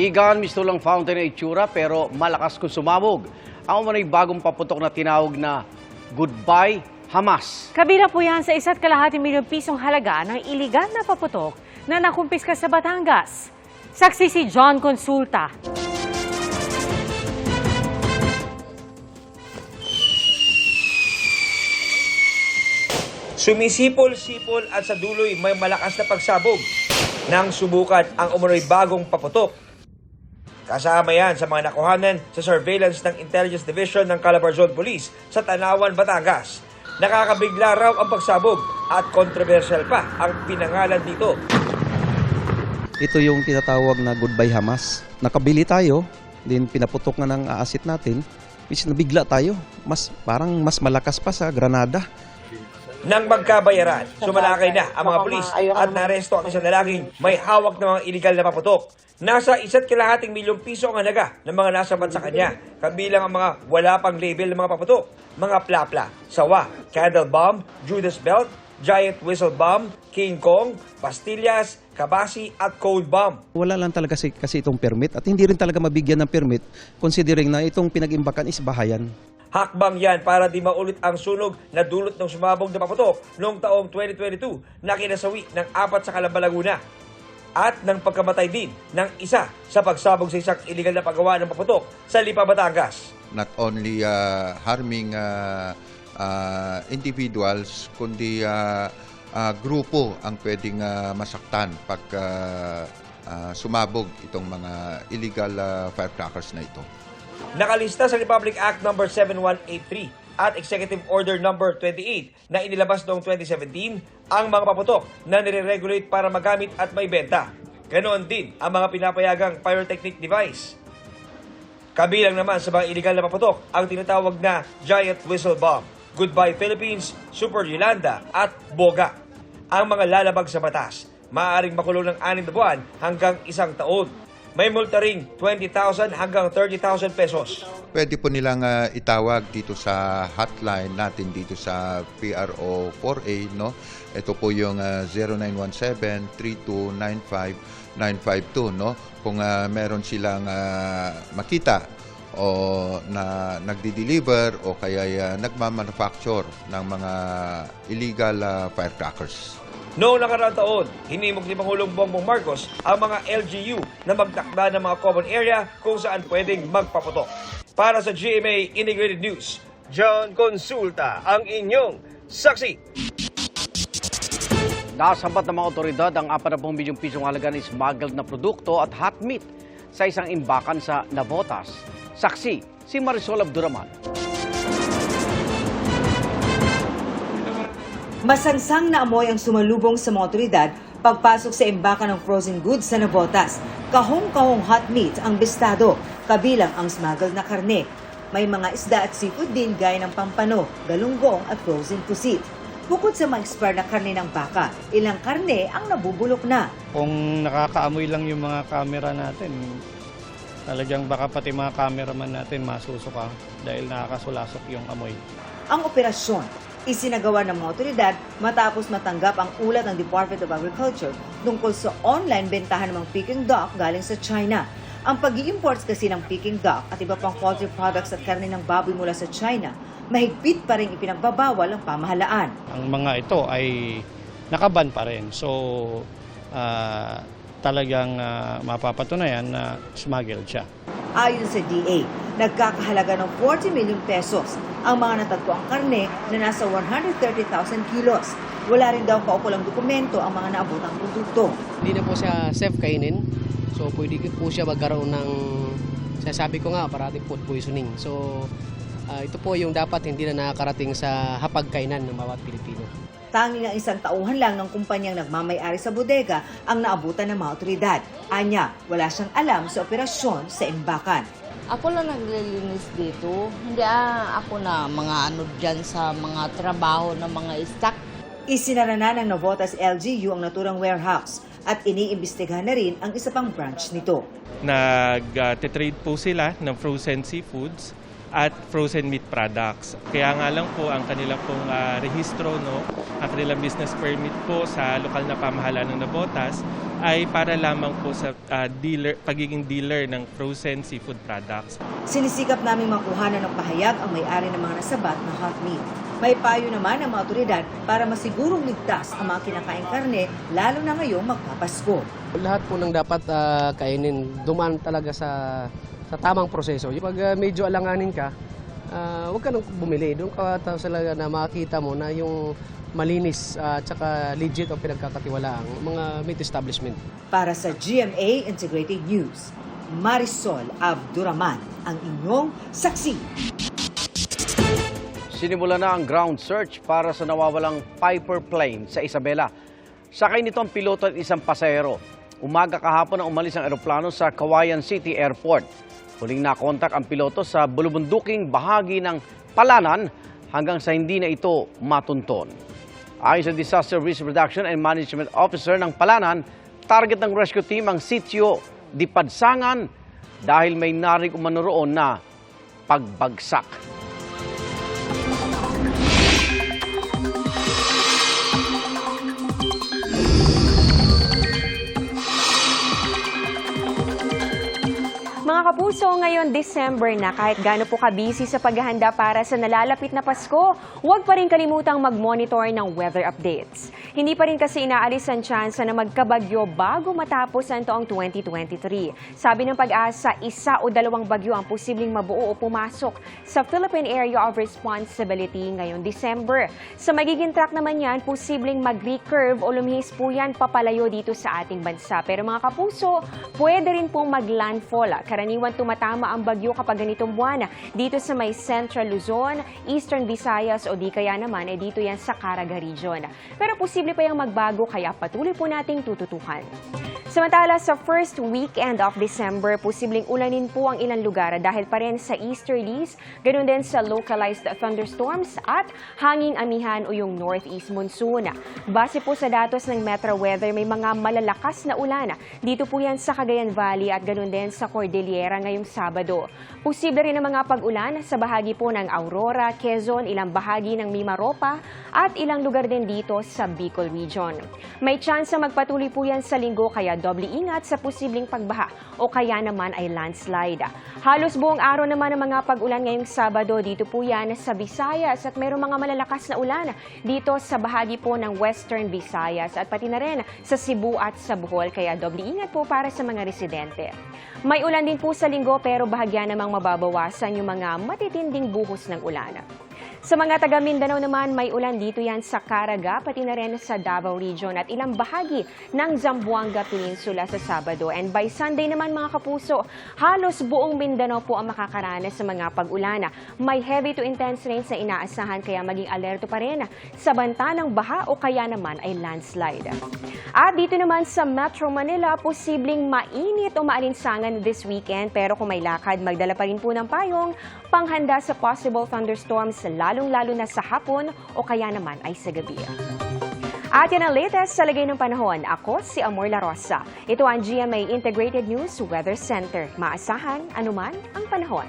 Igan, misto lang fountain na itsura pero malakas kung sumabog. Ang umanay bagong paputok na tinawag na Goodbye Hamas. Kabila po yan sa isa't kalahati milyong pisong halaga ng iligal na paputok na nakumpiska sa Batangas. Saksi si John Consulta. Sumisipol-sipol at sa duloy may malakas na pagsabog nang subukan ang umunoy bagong paputok. Kasama yan sa mga nakuhanan sa surveillance ng Intelligence Division ng Calabarzon Police sa Tanawan, Batangas. Nakakabigla raw ang pagsabog at kontrobersyal pa ang pinangalan dito. Ito yung tinatawag na goodbye Hamas. Nakabili tayo, din pinaputok na ng aasit natin, which nabigla tayo. Mas, parang mas malakas pa sa Granada. Nang magkabayaran, sumalakay na ang mga pulis at naresto ang isang lalaking may hawak ng mga iligal na paputok. Nasa isa't kalahating milyong piso ang halaga ng mga nasabat sa kanya, kabilang ang mga wala pang label ng mga paputok, mga plapla, sawa, candle bomb, Judas belt, giant whistle bomb, King Kong, pastillas, kabasi at cold bomb. Wala lang talaga kasi, kasi itong permit at hindi rin talaga mabigyan ng permit considering na itong pinag-imbakan is bahayan. Hakbang yan para di maulit ang sunog na dulot ng sumabog na paputok noong taong 2022 na kinasawi ng apat sa Calamba, Laguna. At ng pagkamatay din ng isa sa pagsabog sa isang iligal na paggawa ng paputok sa Lipa, Batangas. not only uh, harming uh, uh, individuals, kundi uh, uh, grupo ang pwedeng uh, masaktan pag uh, uh, sumabog itong mga illegal uh, firecrackers na ito. Nakalista sa Republic Act No. 7183 at Executive Order No. 28 na inilabas noong 2017 ang mga paputok na nire-regulate para magamit at may benta. Ganoon din ang mga pinapayagang pyrotechnic device. Kabilang naman sa mga illegal na paputok ang tinatawag na Giant Whistle Bomb, Goodbye Philippines, Super Yolanda at Boga. Ang mga lalabag sa batas, maaaring makulong ng 6 na buwan hanggang isang taon. May multa ring 20,000 hanggang 30,000 pesos. Pwede po nilang uh, itawag dito sa hotline natin dito sa PRO 4A no. Ito po yung uh, 0917-3295-952 no. Kung uh, meron silang uh, makita o na nagdi-deliver o kaya uh, nagmamanufacture ng mga illegal uh, firecrackers. Noong nakaraang taon, hinimok ni Pangulong Bongbong Marcos ang mga LGU na magtakda ng mga common area kung saan pwedeng magpaputok. Para sa GMA Integrated News, John Consulta, ang inyong saksi. Nasampat ng mga otoridad ang 40 milyong pisong halaga ng smuggled na produkto at hot meat sa isang imbakan sa Navotas. Saksi, si Marisol Abduraman. Masangsang na amoy ang sumalubong sa mga otoridad pagpasok sa imbakan ng frozen goods sa Navotas. Kahong-kahong hot meat ang bestado, kabilang ang smuggled na karne. May mga isda at seafood din gaya ng pampano, galunggong at frozen pusit. Bukod sa mga expired na karne ng baka, ilang karne ang nabubulok na. Kung nakakaamoy lang yung mga camera natin, talagang baka pati mga cameraman natin masusuka dahil nakakasulasok yung amoy. Ang operasyon, isinagawa ng mga otoridad matapos matanggap ang ulat ng Department of Agriculture tungkol sa online bentahan ng mga Peking duck galing sa China. Ang pag imports kasi ng Peking duck at iba pang poultry products at karne ng baboy mula sa China, mahigpit pa rin ipinagbabawal ng pamahalaan. Ang mga ito ay nakaban pa rin. So, ah, talagang ah, mapapatunayan na smuggled siya. Ayon sa DA, nagkakahalaga ng 40 million pesos ang mga natatkoang karne na nasa 130,000 kilos. Wala rin daw kaukulang dokumento ang mga naabotang produkto. Hindi na po siya safe kainin. So pwede po siya magkaroon ng sasabi ko nga parating food poisoning. So ah, ito po yung dapat hindi na nakakarating sa hapagkainan ng bawat Pilipino. Tanging ang isang tauhan lang ng kumpanyang nagmamayari sa bodega ang naabutan ng mga otoridad. Anya, wala siyang alam sa operasyon sa imbakan. Ako lang naglilinis dito. Hindi ah, ako na mga ano dyan sa mga trabaho ng mga stock. Isinara na ng Novotas LGU ang naturang warehouse at iniimbestigahan na rin ang isa pang branch nito. Nag-trade po sila ng frozen seafoods at frozen meat products. Kaya nga lang po ang kanilang pong ah, rehistro, no, ang kanilang business permit po sa lokal na pamahalaan ng Nabotas ay para lamang po sa ah, dealer, pagiging dealer ng frozen seafood products. Sinisikap naming makuhanan ng pahayag ang may-ari ng mga nasabat na hot meat. May payo naman ang mga otoridad para masigurong ligtas ang mga kinakain karne, lalo na ngayong magpapasko. Lahat po ng dapat ah, kainin, dumaan talaga sa sa tamang proseso. Pag ah, medyo alanganin ka, ah, huwag ka nang bumili. Doon ka ta- talaga na makita mo na yung malinis at saka legit o pinagkakatiwalaang mga meat establishment. Para sa GMA Integrated News, Marisol Abduraman, ang inyong saksi. Sinimula na ang ground search para sa nawawalang Piper plane sa Isabela. Sakay nito ang piloto at isang pasahero. Umaga kahapon ang umalis ang eroplano sa Kawayan City Airport. Huling nakontak ang piloto sa bulubunduking bahagi ng Palanan hanggang sa hindi na ito matunton. Ayon sa Disaster Risk Reduction and Management Officer ng Palanan, target ng rescue team ang sitio di Padsangan dahil may narig umano roon na pagbagsak. Kapuso, ngayon December na kahit gaano po kabisi sa paghahanda para sa nalalapit na Pasko, huwag pa rin kalimutang mag-monitor ng weather updates. Hindi pa rin kasi inaalis ang tsansa na magkabagyo bago matapos ang taong 2023. Sabi ng pag-asa, isa o dalawang bagyo ang posibleng mabuo o pumasok sa Philippine Area of Responsibility ngayong December. Sa magiging track naman yan, posibleng mag-recurve o lumihis po yan papalayo dito sa ating bansa. Pero mga kapuso, pwede rin pong mag-landfall. Karaniwan tumatama ang bagyo kapag ganitong buwan dito sa may Central Luzon, Eastern Visayas o di kaya naman ay dito yan sa Caraga Region. Pero posible pa yung magbago kaya patuloy po nating tututukan. Samantala sa first weekend of December, posibleng ulanin po ang ilang lugar dahil pa rin sa easterlies, ganun din sa localized thunderstorms at hanging amihan o yung northeast monsoon. Base po sa datos ng Metro Weather, may mga malalakas na ulan dito po yan sa Cagayan Valley at ganun din sa Cordillera ngayong Sabado. Posible rin ang mga pag-ulan sa bahagi po ng Aurora, Quezon, ilang bahagi ng Mimaropa at ilang lugar din dito sa Bicol Region. May chance na magpatuloy po yan sa linggo kaya doble ingat sa posibleng pagbaha o kaya naman ay landslide. Halos buong araw naman ang mga pag-ulan ngayong Sabado dito po yan sa Visayas at mayroong mga malalakas na ulan dito sa bahagi po ng Western Visayas at pati na rin sa Cebu at sa Bohol kaya doble ingat po para sa mga residente. May ulan din po sa linggo pero bahagya namang mababawasan yung mga matitinding buhos ng ulan. Sa mga taga Mindanao naman, may ulan dito yan sa Caraga, pati na rin sa Davao Region at ilang bahagi ng Zamboanga Peninsula sa Sabado. And by Sunday naman mga kapuso, halos buong Mindanao po ang makakaranas sa mga pag-ulan. May heavy to intense rains na inaasahan kaya maging alerto pa rin sa banta ng baha o kaya naman ay landslide. At dito naman sa Metro Manila, posibleng mainit o maalinsangan this weekend pero kung may lakad, magdala pa rin po ng payong panghanda sa possible thunderstorms lalong-lalo na sa hapon o kaya naman ay sa gabi. At yan ang latest sa lagay ng panahon. Ako si Amor La Rosa. Ito ang GMA Integrated News Weather Center. Maasahan anuman ang panahon.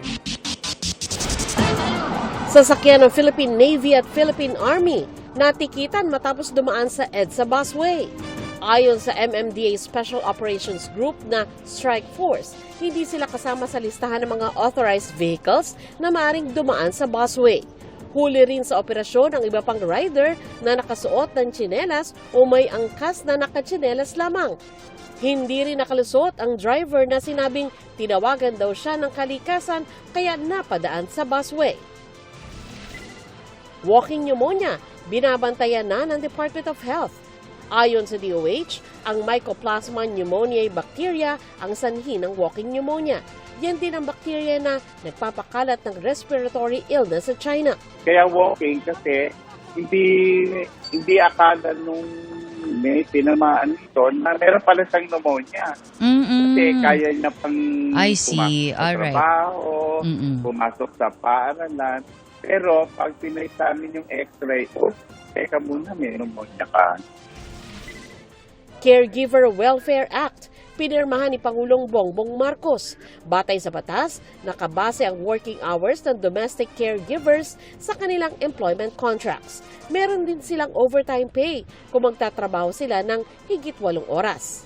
Sasakyan ng Philippine Navy at Philippine Army natikitan matapos dumaan sa EDSA busway. Ayon sa MMDA Special Operations Group na Strike Force, hindi sila kasama sa listahan ng mga authorized vehicles na maaring dumaan sa busway. Huli rin sa operasyon ang iba pang rider na nakasuot ng tsinelas o may angkas na nakatsinelas lamang. Hindi rin nakalusot ang driver na sinabing tinawagan daw siya ng kalikasan kaya napadaan sa busway. Walking pneumonia, binabantayan na ng Department of Health. Ayon sa DOH, ang Mycoplasma pneumoniae bacteria ang sanhi ng walking pneumonia. Yan din ang bakterya na nagpapakalat ng respiratory illness sa China. Kaya walking kasi hindi hindi akala nung may tinamaan ito na meron pala siyang pneumonia. Kasi kaya niya pang I see. pumasok sa Alright. trabaho, Mm-mm. pumasok sa paaralan. Pero pag pinaisamin yung x-ray, oh, teka muna, may pneumonia ka. Caregiver Welfare Act pinirmahan ni Pangulong Bongbong Marcos. Batay sa batas, nakabase ang working hours ng domestic caregivers sa kanilang employment contracts. Meron din silang overtime pay kung magtatrabaho sila ng higit walong oras.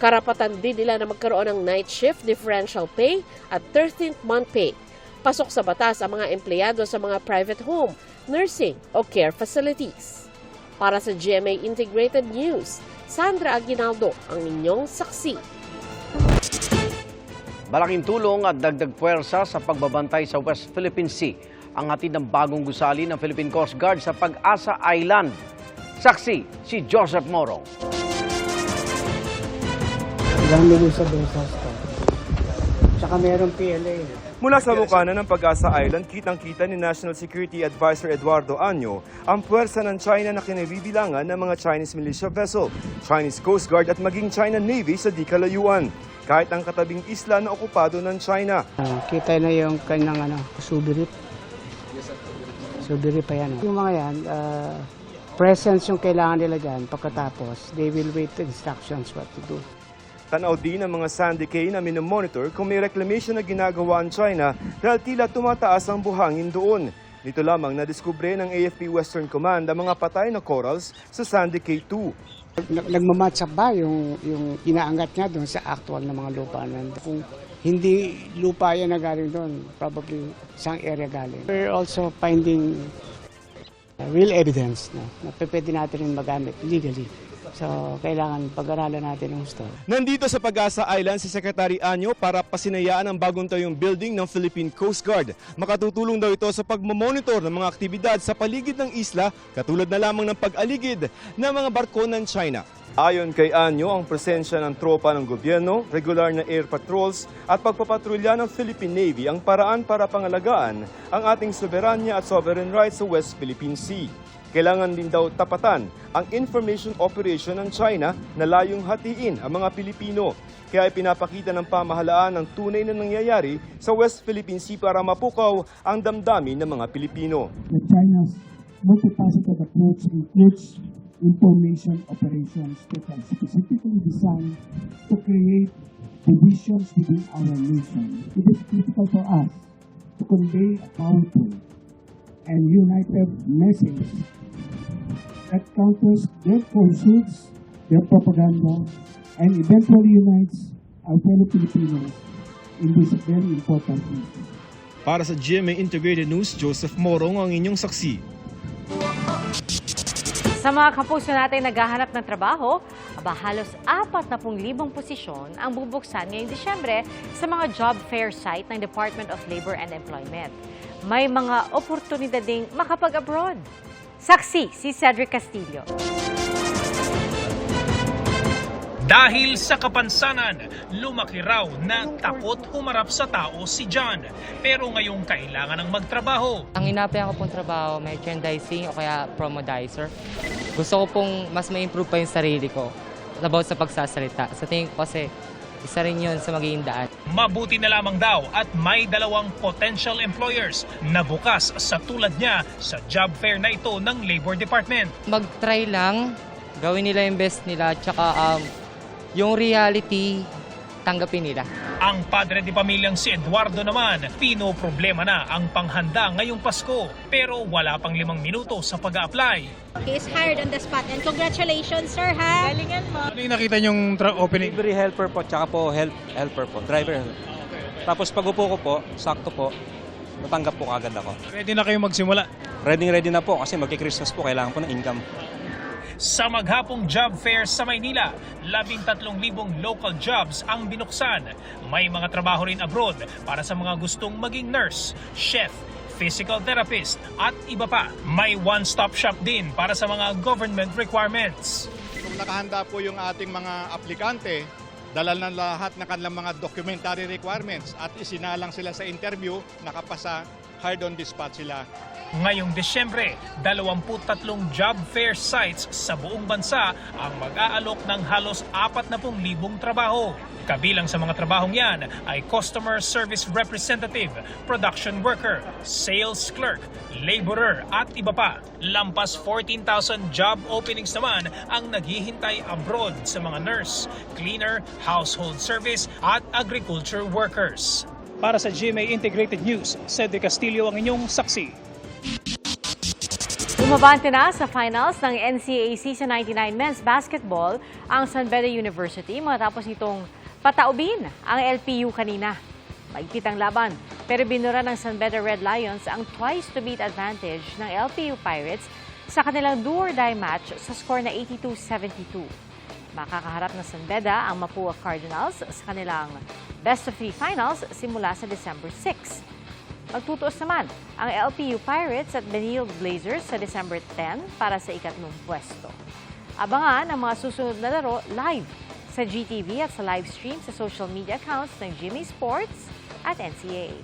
Karapatan din nila na magkaroon ng night shift differential pay at 13th month pay. Pasok sa batas ang mga empleyado sa mga private home, nursing o care facilities. Para sa GMA Integrated News, Sandra Aguinaldo ang inyong saksi. Malaking tulong at dagdag puwersa sa pagbabantay sa West Philippine Sea ang hatid ng bagong gusali ng Philippine Coast Guard sa Pag-asa Island. Saksi si Joseph Morong. Dami din sa Besas to. Tsaka meron PLA. Mula sa bukana ng Pag-asa Island, kitang-kita ni National Security Advisor Eduardo Anyo ang puwersa ng China na kinabibilangan ng mga Chinese militia vessel, Chinese Coast Guard at maging China Navy sa di kalayuan. Kahit ang katabing isla na okupado ng China. Ah, kita na yung kanyang ano, subirip. Subirip pa yan. oh. Yung mga yan, ah, presence yung kailangan nila dyan. Pagkatapos, they will wait the instructions what to do. Tanaw din ang mga Sandy Cay na minomonitor kung may reclamation na ginagawa ang China dahil tila tumataas ang buhangin doon. Nito lamang nadiskubre ng AFP Western Command ang mga patay na corals sa Sandy Cay 2. Nag- Nagmamatch up ba yung, yung inaangat niya doon sa actual na mga lupa na Kung hindi lupa yan na galing doon, probably isang area galing. We're also finding uh, real evidence no, na pwede natin rin magamit legally. So, kailangan pag-aralan natin ang gusto. Nandito sa Pag-asa Island si Secretary Anyo para pasinayaan ang bagong tayong building ng Philippine Coast Guard. Makatutulong daw ito sa pagmamonitor ng mga aktibidad sa paligid ng isla katulad na lamang ng pag-aligid ng mga barko ng China. Ayon kay Anyo, ang presensya ng tropa ng gobyerno, regular na air patrols at pagpapatrolya ng Philippine Navy ang paraan para pangalagaan ang ating soberanya at sovereign rights sa West Philippine Sea. Kailangan din daw tapatan ang information operation ng China na layong hatiin ang mga Pilipino. Kaya ipinapakita ng pamahalaan ang tunay na nangyayari sa West Philippine Sea para mapukaw ang damdamin ng mga Pilipino. that China's multifaceted approach includes information operations that are specifically designed to create divisions within our nation. It is critical for us to convey a powerful and united message that counters their falsehoods, their propaganda, and eventually unites our fellow Filipinos in this very important issue. Para sa GMA Integrated News, Joseph Morong ang inyong saksi. Sa mga kapuso natin naghahanap ng trabaho, aba halos 40,000 posisyon ang bubuksan ngayong Disyembre sa mga job fair site ng Department of Labor and Employment. May mga oportunidad ding makapag-abroad. Saksi si Cedric Castillo. Dahil sa kapansanan, lumaki raw na takot humarap sa tao si John. Pero ngayong kailangan ng magtrabaho. Ang inapayan ko pong trabaho, merchandising o kaya promodizer. Gusto ko pong mas ma-improve pa yung sarili ko about sa pagsasalita. Sa tingin ko kasi, isa rin yun sa magiging daan. Mabuti na lamang daw at may dalawang potential employers na bukas sa tulad niya sa job fair na ito ng Labor Department. Mag-try lang, gawin nila yung best nila, tsaka um, yung reality, tanggapin nila. Ang padre di pamilyang si Eduardo naman, pino problema na ang panghanda ngayong Pasko. Pero wala pang limang minuto sa pag apply He is hired on the spot. And congratulations, sir, ha? Galingan mo. Ano yung nakita niyong opening? Delivery helper po, tsaka po help, helper po, driver. Tapos pag upo ko po, sakto po, natanggap po agad ako. Ready na kayo magsimula? Ready ready na po kasi magki-Christmas po, kailangan po ng income. Sa maghapong job fair sa Maynila, 13,000 local jobs ang binuksan. May mga trabaho rin abroad para sa mga gustong maging nurse, chef, physical therapist at iba pa. May one-stop shop din para sa mga government requirements. Kung nakahanda po yung ating mga aplikante, dala na lahat ng kanilang mga documentary requirements at isinalang sila sa interview, nakapasa, hard on spot sila. Ngayong Desyembre, 23 job fair sites sa buong bansa ang mag-aalok ng halos 40,000 trabaho. Kabilang sa mga trabahong yan ay customer service representative, production worker, sales clerk, laborer at iba pa. Lampas 14,000 job openings naman ang naghihintay abroad sa mga nurse, cleaner, household service at agriculture workers. Para sa GMA Integrated News, Sede Castillo ang inyong saksi. Umabante na sa finals ng NCAA Season 99 Men's Basketball ang San Beda University matapos itong pataubin ang LPU kanina. Maigpit ang laban, pero binura ng San Beda Red Lions ang twice-to-beat advantage ng LPU Pirates sa kanilang do-or-die match sa score na 82-72. Makakaharap ng San Beda ang Mapua Cardinals sa kanilang best-of-three finals simula sa December 6. Magtutuos naman ang LPU Pirates at Benil Blazers sa December 10 para sa ikatlong pwesto. Abangan ang mga susunod na laro live sa GTV at sa live stream sa social media accounts ng Jimmy Sports at NCAA.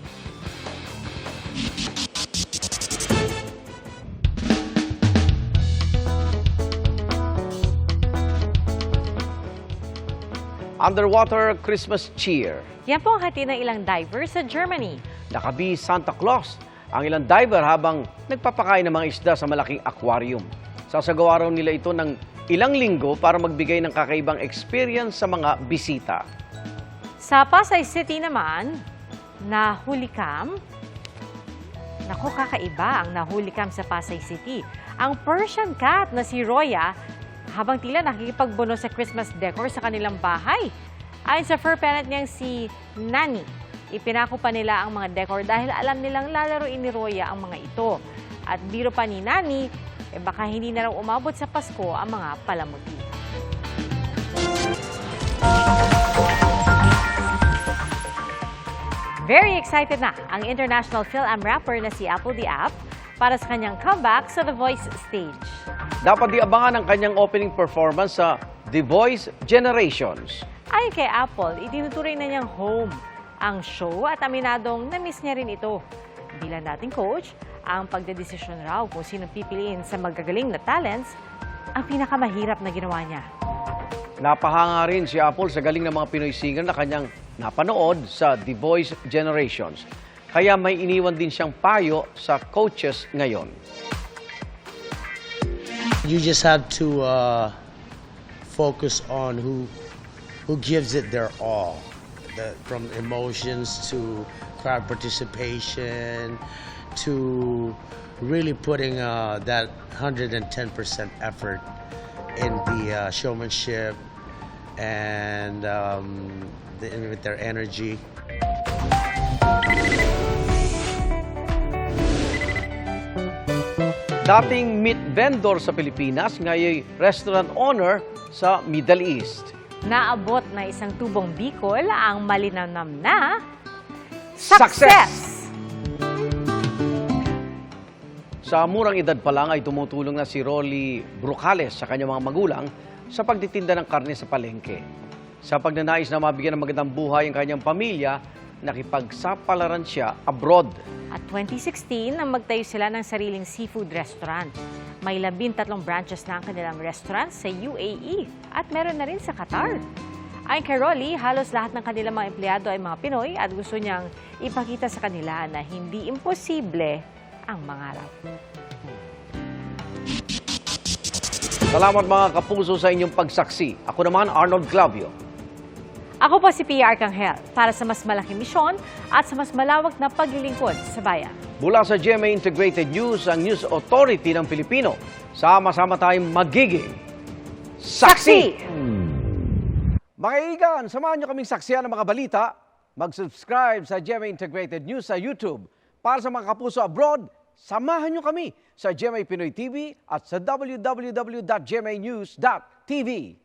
Underwater Christmas Cheer. Yan po ang hati ng ilang divers sa Germany. Nakabi Santa Claus ang ilang diver habang nagpapakain ng mga isda sa malaking aquarium. Sasagawa raw nila ito ng ilang linggo para magbigay ng kakaibang experience sa mga bisita. Sa Pasay City naman, nahulikam. Naku, kakaiba ang nahulikam sa Pasay City. Ang Persian cat na si Roya, habang tila nakikipagbuno sa Christmas decor sa kanilang bahay. Ayon sa fur parent niyang si Nani, ipinako pa nila ang mga decor dahil alam nilang lalaroin ni Roya ang mga ito. At biro pa ni Nani, eh baka hindi na raw umabot sa Pasko ang mga palamuti. Very excited na ang international Phil-Am rapper na si Apple the App para sa kanyang comeback sa The Voice stage. Dapat diabangan ang kanyang opening performance sa The Voice Generations. Ayon kay Apple, itinuturing na niyang home ang show at aminadong na-miss niya rin ito. Bilang dating coach, ang pagdedesisyon raw kung sino pipiliin sa magagaling na talents ang pinakamahirap na ginawa niya. Napahanga rin si Apple sa galing ng mga Pinoy singer na kanyang napanood sa The Voice Generations. Kaya may iniwan din siyang payo sa coaches ngayon. You just have to uh, focus on who who gives it their all, the, from emotions to crowd participation to really putting uh, that 110% effort in the uh, showmanship and um, the, with their energy. Dating meat vendor sa Pilipinas, ngayon restaurant owner sa Middle East. Naabot na isang tubong Bicol ang malinamnam na Success! Sa murang edad pa lang ay tumutulong na si Rolly Brocales sa kanyang mga magulang sa pagtitinda ng karne sa palengke. Sa pagnanais na mabigyan ng magandang buhay ang kanyang pamilya, nakipagsapalaran siya abroad. At 2016, nang magtayo sila ng sariling seafood restaurant. May labing tatlong branches na ang kanilang restaurant sa UAE at meron na rin sa Qatar. Ayon kay Rolly, halos lahat ng kanilang mga empleyado ay mga Pinoy at gusto niyang ipakita sa kanila na hindi imposible ang mangarap. Salamat mga kapuso sa inyong pagsaksi. Ako naman, Arnold Clavio. Ako po si Pia Arcangel para sa mas malaking misyon at sa mas malawak na paglilingkod sa bayan. Mula sa GMA Integrated News, ang News Authority ng Pilipino, sama-sama tayong magiging saksi! Mga igan, samahan nyo kaming saksiyan ng mga balita. Mag-subscribe sa GMA Integrated News sa YouTube. Para sa mga kapuso abroad, samahan nyo kami sa GMA Pinoy TV at sa www.gmanews.tv.